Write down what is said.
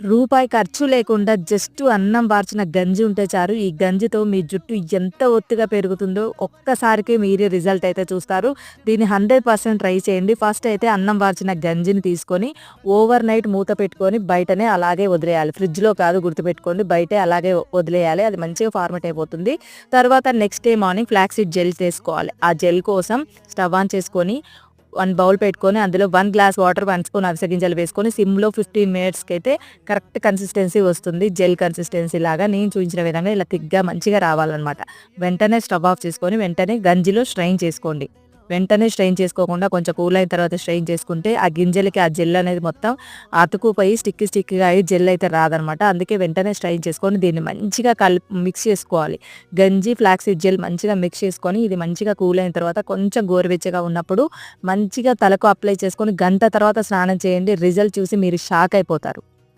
రూపాయి ఖర్చు లేకుండా జస్ట్ అన్నం వార్చిన గంజి ఉంటే చారు ఈ గంజితో మీ జుట్టు ఎంత ఒత్తుగా పెరుగుతుందో ఒక్కసారికి మీరే రిజల్ట్ అయితే చూస్తారు. దీన్ని హండ్రెడ్ పర్సెంట్ ట్రై చేయండి. ఫస్ట్ అయితే అన్నం వార్చిన గంజిని తీసుకొని ఓవర్ నైట్ మూత పెట్టుకొని బయటనే అలాగే వదిలేయాలి. ఫ్రిడ్జ్లో కాదు గుర్తుపెట్టుకోండి. బయటే అలాగే వదిలేయాలి. అది మంచిగా ఫార్మేట్ అయిపోతుంది. తర్వాత next day morning flaxseed gel చేసుకోవాలి. ఆ జెల్ కోసం స్టవ్ ఆన్ చేసుకొని వన్ బౌల్ పెట్టుకొని అందులో one glass water one spoon అవిసె గింజలు వేసుకొని సిమ్లో ఫిఫ్టీన్ మినిట్స్కి అయితే కరెక్ట్ కన్సిస్టెన్సీ వస్తుంది. జెల్ కన్సిస్టెన్సీ లాగా నేను చూపించిన విధంగా ఇలా తిగ్గా మంచిగా రావాలన్నమాట. వెంటనే స్టవ్ ఆఫ్ చేసుకొని వెంటనే గంజిలో స్ట్రైన్ చేసుకోండి. వెంటనే స్ట్రెయిన్ చేసుకోకుండా కొంచెం కూల్ అయిన తర్వాత స్ట్రెయిన్ చేసుకుంటే ఆ గింజలకి ఆ జెల్ అనేది మొత్తం అతుకుపోయి స్టిక్కి స్టిక్గా అయ్యి జెల్ అయితే రాదనమాట. అందుకే వెంటనే స్ట్రెయిన్ చేసుకొని దీన్ని మంచిగా కలిపి మిక్స్ చేసుకోవాలి. గంజి ఫ్లాక్సీడ్ జెల్ మంచిగా మిక్స్ చేసుకొని ఇది మంచిగా కూల్ అయిన తర్వాత కొంచెం గోరువెచ్చగా ఉన్నప్పుడు మంచిగా తలకు అప్లై చేసుకొని గంట తర్వాత స్నానం చేయండి. రిజల్ట్ చూసి మీరు షాక్ అయిపోతారు.